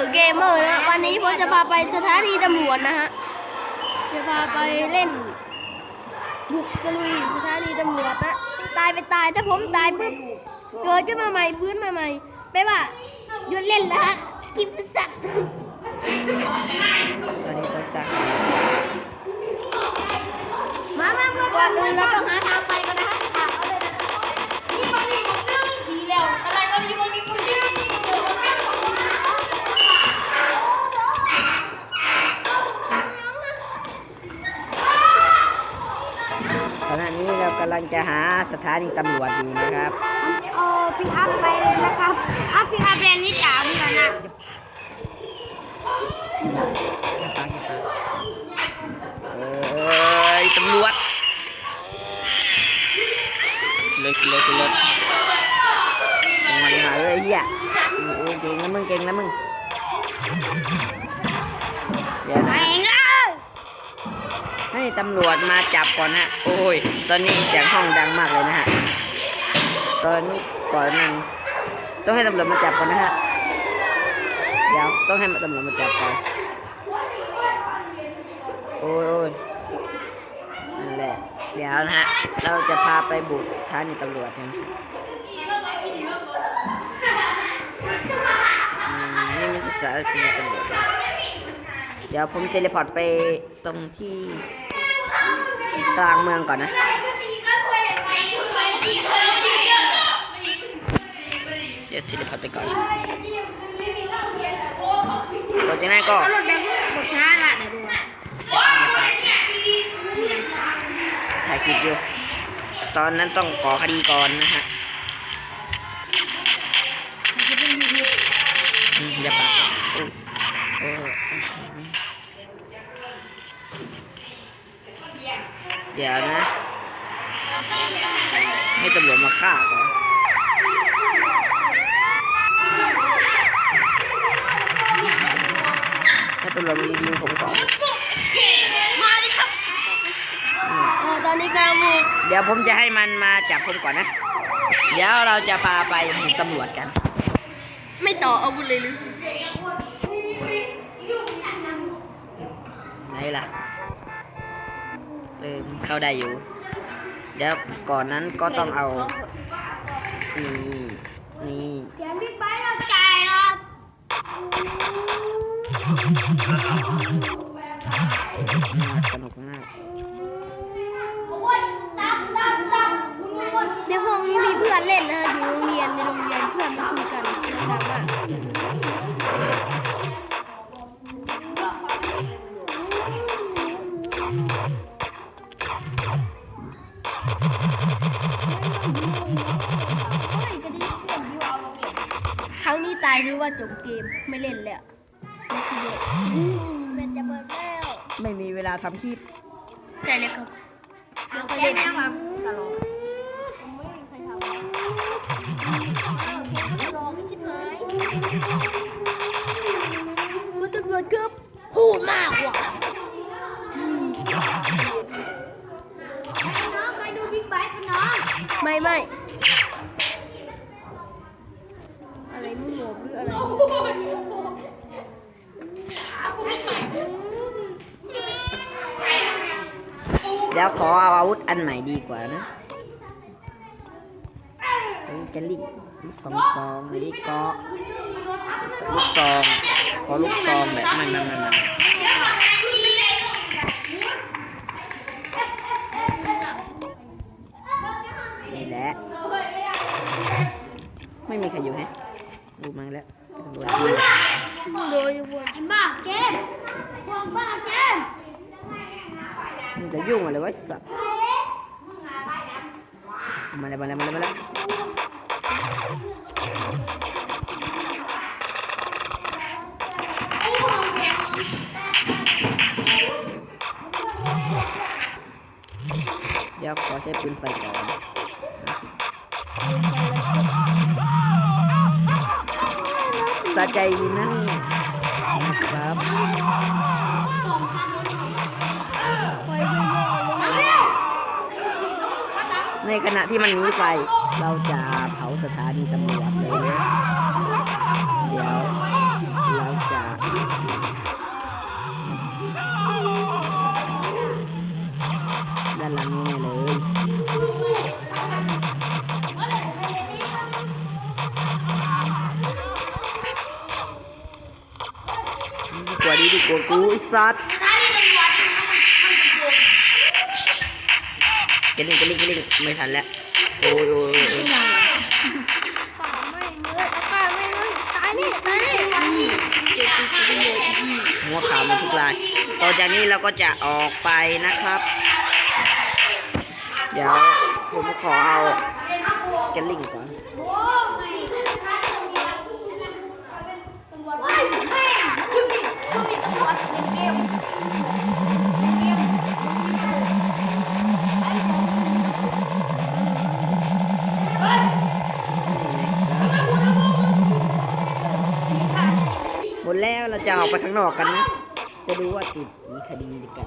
ร์เกมเมอร์นะวันนี้ผมจะพาไปสถานีตำรวจนะฮะ จะพาไปเล่น บุกตะลุยสถานีตำรวจนะ ตายไปตายถ้าผมตายปุ๊บเกิดขึ้นมาใหม่ฟื้นมาใหม่แปลว่าหยุดเล่นแล้วฮะกินสัตว์ตอนนี้ก็สักมามาเมื่อก่อนอื่นเราต้องหาทางำลังจะหาสถานีตำรวจอยู่นะครับเอาปิกอัพไปเลยนะครับเอาปิกอัพแบรนด์นี้จ๋าเหมือนกันนะเอ้ยตำรวจเลยเลยเลยลงมาลงมาเอ้ยเฮียเออเก่งนะมึงเก่งนะมึงเดี๋ยวไปนะเองอะ ให้ตำรวจมาจับก่อนฮะ โอ้ย ตอนนี้เสียงห้องดังมากเลยนะฮะ ตอนนี้ก่อนหนึงต้องให้ตำรวจมาจับก่อนนะฮะ เดี๋ยวต้องให้ตำรวจมาจับก่อน โอ้ยโอ้ยนั่นแหละ เดี๋ยวนะฮะ เราจะพาไปบุกสถานีตำรวจนอืมนี่ไม่ใช่สถานีตำรวจเดี๋ยวผมเทเลพอร์ตไปตรงที่ กลางเมืองก่อนนะเดี๋ยวทีเลพอร์ไปก่อนหลังจากนั้นก็รถแบบบดช้าละเดี๋ยวดูอะถ่ายคลิปอยู่ ตอนนั้นต้องก่อคดีก่อนนะฮะ เดี๋ยวนะ ให้ตำรวจมาฆ่าก่อนให้ตำรวจมายิงผมก่อนมาเลยครับเออตอนนี้กำลังบุกเดี๋ยวผมจะให้มันมาจับผมก่อนนะ เดี๋ยวเราจะพาไปบุกตำรวจกัน ไม่ต่ออาวุธเลยหรือไหนล่ะ เออเข้าได้อยู่ เดี๋ยวก่อนนั้นก็ต้องเอา นี่ นี่เสียงบิ๊กไบค์เราจ่ายครับสนุกมากในห้องนี้มีเพื่อนเล่นนะฮะอยู่ ตายหรือว่าจบเกมไม่เล่นแล้วไม่คือเล่นจะเบิดแล้วไม่มีเวลาทำคลิปใช่เลยครับเราไปเล่นครับตลอดไม่มีใครทำลองชิบหายคุณตำรวจครับพูดมากว่ะน้องไปดูบิ๊กไบค์น้อง ไม่ไม่อะไรมึงหมบหรืออะไร เดี๋ยวขอเอาอาวุธอันใหม่ดีกว่านะเฮ้ยจะลิกลูกซองซองลิกเกาะลูกซองขอลูกซองแบบมันมันมันมันนี่แหละ ไม่มีใครอยู่แฮะดูมาแล้วตำรวจมาโดยวนบ้าเกมพวกบ้าเกม มึงจะยุ่งอะไรวะสัตว์มาแล้วมาแล้วมาแล้วมาแล้วเดี๋ยวขอใช้ปืนไฟก่อนสะใจดีนะนี่ ขณะที่มันหนีไป เราจะเผาสถานีตำรวจเลยนะ เดี๋ยวเราจะด้านหลังแน่เลยกว่านี้ดีกว่ากูไอ้สัตว์ กระลิ่งกระลิ่งกระลิ่งไม่ทันแล้วโอ้ยโอ้ยโอ้ยโอ้ยป่าไม่เลยป่าไม่เลยตายนี่ตายนี่ตายนี่เจ็บกูไปเลยหัวขาวมันทุกลายต่อจากนี้เราก็จะออกไปนะครับ เดี๋ยวผมขอเอากระลิ่งก่อน ออกไปข้างนอกกันนะ จะดูว่าติดมีคดีกัน